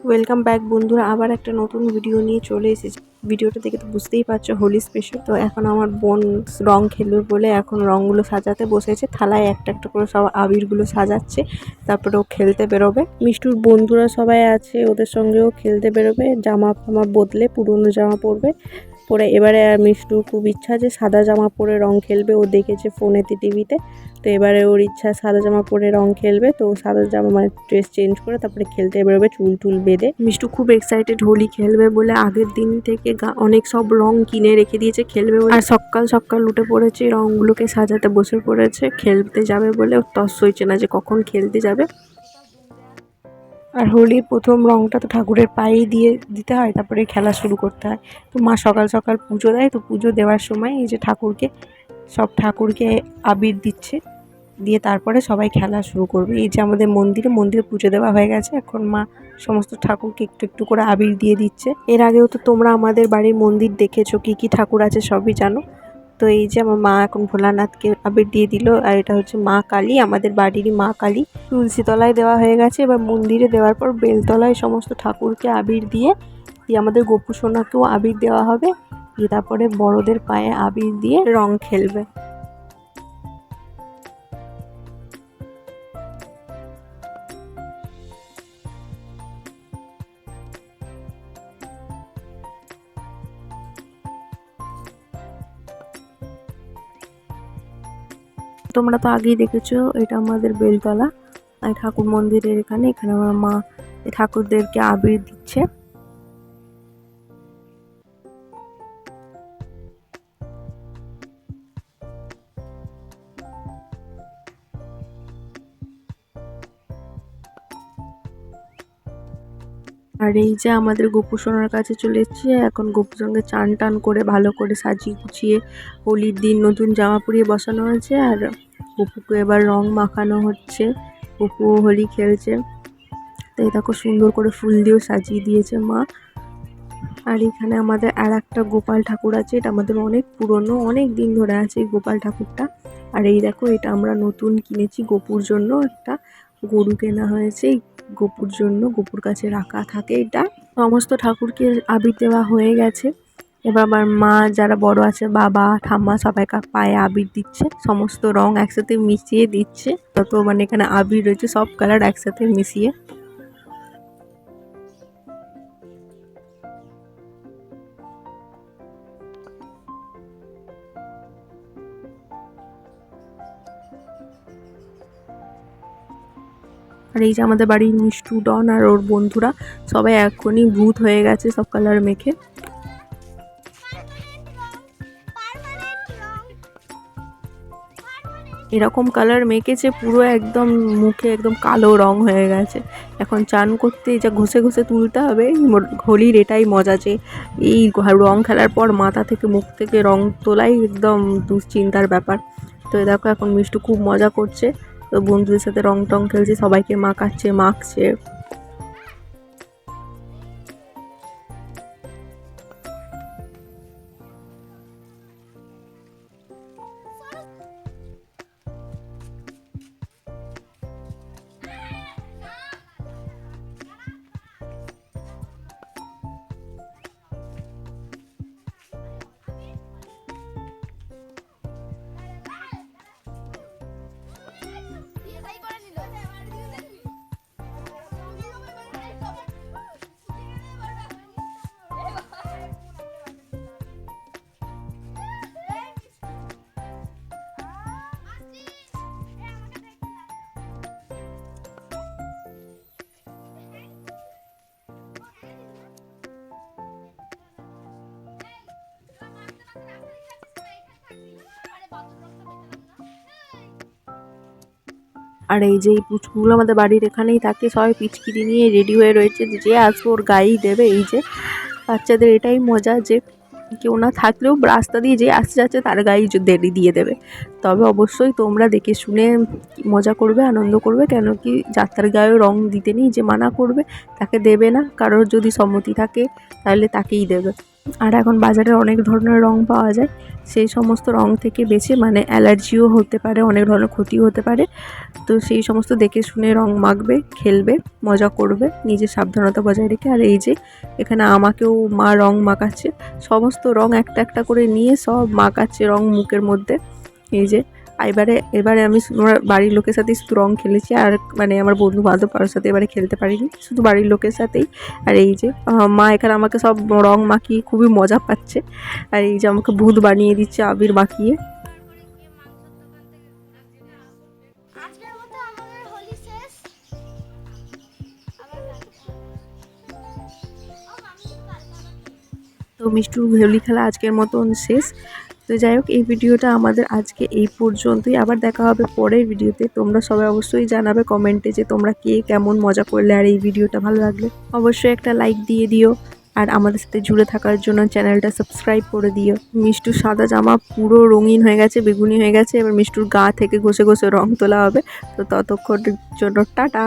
Welcome back বন্ধুরা। আবার একটা নতুন ভিডিও নিয়ে চলে এসেছি। ভিডিওটা দেখে তো বুঝতেই পারছ, হোলি স্পেশাল তো এখন আমার বোন রং খেলবে বলে এখন রঙগুলো সাজাতে বসেছে। থালায় একটা একটা করে সব আবিরগুলো সাজাচ্ছে। তারপরে ও খেলতে বেরোবে। মিষ্টুর বন্ধুরা সবাই আছে, ওদের সঙ্গেও খেলতে বেরোবে। জামা ফামা বদলে পুরনো জামা পরবে। পরে এবারে মিষ্টুর খুব ইচ্ছা যে সাদা জামা পরে রং খেলবে। ও দেখেছে ফোনেতে টিভিতে। তো এবারে ওর ইচ্ছা সাদা জামা পরে রং খেলবে। তো সাদা জামা মানে ড্রেস চেঞ্জ করে তারপরে খেলতে বেরোবে, চুল টুল বেঁধে। মিষ্টু খুব এক্সাইটেড হোলি খেলবে বলে আগের দিন থেকে অনেক সব রং কিনে রেখে দিয়েছে খেলবে আর সকাল সকাল উঠে পড়েছে, রংগুলোকে সাজাতে বসে পড়েছে, খেলতে যাবে বলে তস হয়েছে না যে কখন খেলতে যাবে। আর হোলির প্রথম রংটা তো ঠাকুরের পায়েই দিয়ে দিতে হয়, তারপরে খেলা শুরু করতে হয়। তো মা সকাল সকাল পুজো দেয়, তো পুজো দেওয়ার সময় এই যে ঠাকুরকে, সব ঠাকুরকে আবির দিচ্ছে, দিয়ে তারপরে সবাই খেলা শুরু করবে। এই যে আমাদের মন্দিরে মন্দিরে পুজো দেওয়া হয়ে গেছে, এখন মা সমস্ত ঠাকুরকে একটু একটু করে আবির দিয়ে দিচ্ছে। এর আগেও তো তোমরা আমাদের বাড়ির মন্দির দেখেছ, কি কি ঠাকুর আছে সবই জানো। তো এই যে আমার মা এখন ভোলানাথকে আবির দিয়ে দিল, আর এটা হচ্ছে মা কালী, আমাদের বাড়িরই মা কালী। তুলসী তলায় দেওয়া হয়ে গেছে, এবার মন্দিরে দেওয়ার পর বেলতলায় সমস্ত ঠাকুরকে আবির দিয়ে দিয়ে আমাদের গোপু সোনাকেও আবির দেওয়া হবে, দিয়ে তারপরে বড়দের পায়ে আবির দিয়ে রং খেলবে। তোমরা তো আগেই দেখেছ, এটা আমাদের বেলতলা। ঠাকুর মন্দিরের এখানে এখানে আমার মা ঠাকুরদেরকে আবির দিচ্ছে। আর এই যে আমাদের গোপু সোনার কাছে চলে এসেছি, এখন গোপুর সঙ্গে চান টান করে ভালো করে সাজিয়ে গুছিয়ে হোলির দিন নতুন জামা পরিয়ে বসানো হয়েছে আর গোপুকে এবার রং মাখানো হচ্ছে। গোপু হোলি খেলছে। তো দেখো সুন্দর করে ফুল দিয়েও সাজিয়ে দিয়েছে মা। আর এখানে আমাদের আর একটা গোপাল ঠাকুর আছে, এটা আমাদের অনেক পুরনো, অনেক দিন ধরে আছে এই গোপাল ঠাকুরটা। আর এই দেখো, এটা আমরা নতুন কিনেছি গোপুর জন্য একটা গরু কেনা হয়েছে। গোপুর জন্য, গোপুর কাছে রাখা থাকে এটা। সমস্ত ঠাকুরকে আবির দেওয়া হয়ে গেছে। এবার আমার মা, যারা বড় আছে, বাবা, ঠাম্মা সবাই পায়ে আবির দিচ্ছে। সমস্ত রং একসাথে মিশিয়ে দিচ্ছে। তত মানে এখানে আবির রয়েছে, সব কালার একসাথে মিশিয়ে আর এই যে আমাদের বাড়ির মিষ্টু, ডন আর ওর বন্ধুরা সবাই এখনই ভূত হয়ে গেছে সব কালার মেখে। এরকম কালার মেখেছে, পুরো একদম মুখে একদম কালো রং হয়ে গেছে। এখন চান করতে যা ঘষে ঘষে তুলতে হবে হোলির এটাই মজা যে এই রং খেলার পর মাথা থেকে মুখ থেকে রং তোলাই একদম দুশ্চিন্তার ব্যাপার। তো দেখো এখন মিষ্টু খুব মজা করছে। তো বন্ধুদের সাথে রং টং খেলছে সবাইকে মাখাচ্ছে মাখছে। আর এই যে এই পুচকুগুলো আমাদের বাড়ির এখানেই থাকে, সবাই পিচকিরি নিয়ে রেডি হয়ে রয়েছে যে আসবে ওর গায়েই দেবে এই যে। বাচ্চাদের এটাই মজা যে, কেউ না থাকলেও রাস্তা দিয়ে যে আসতে যাচ্ছে তার গায়ে দেরি দিয়ে দেবে। তবে অবশ্যই তোমরা দেখে শুনে মজা করবে, আনন্দ করবে কেন কি যাত্রার গায়েও রং দিতে নেই যে মানা করবে, তাকে দেবে না। কারোর যদি সম্মতি থাকে, তাহলে তাকেই দেবে। আর এখন বাজারে অনেক ধরনের রং পাওয়া যায়। সেই সমস্ত রং থেকে বেছে মানে অ্যালার্জিও হতে পারে, অনেক ধরনের ক্ষতিও হতে পারে। তো সেই সমস্ত দেখে শুনে রং মাখবে, খেলবে, মজা করবে, নিজের সাবধানতা বজায় রেখে। আর এই যে, এখানে আমাকেও মা রং মাখাচ্ছে। সমস্ত রং একটা একটা করে নিয়ে সব মাখাচ্ছে রং মুখের মধ্যে। এই যে এবারে এবারে আমি আমার বাড়ির লোকের সাথেই শুধু রং খেলেছি আর মানে আমার বন্ধু বান্ধব কারোর সাথে এবারে খেলতে পারিনি শুধু বাড়ির লোকের সাথেই। আর এই যে মা এখানে আমাকে সব রং মাখিয়ে খুবই মজা পাচ্ছে। আর এই যে আমাকে ভূত বানিয়ে দিচ্ছে আবির মাখিয়ে। তো মিষ্টুর হোলি খেলা আজকের মতন শেষ। তো যাই হোক, এই ভিডিওটা আমাদের আজকে এই পর্যন্তই। আবার দেখা হবে পরের ভিডিওতে। তোমরা সবাই অবশ্যই জানাবে কমেন্টে যে তোমরা কে কেমন মজা করলে আর এই ভিডিওটা ভালো লাগলে। অবশ্যই একটা লাইক দিয়ে দিও। আর আমাদের সাথে জুড়ে থাকার জন্য চ্যানেলটা সাবস্ক্রাইব করে দিও। মিষ্টুর সাদা জামা পুরো রঙিন হয়ে গেছে, বেগুনি হয়ে গেছে। এবার মিষ্টুর গা থেকে ঘষে ঘষে রং তোলা হবে। তো ততক্ষণের জন্য টাটা।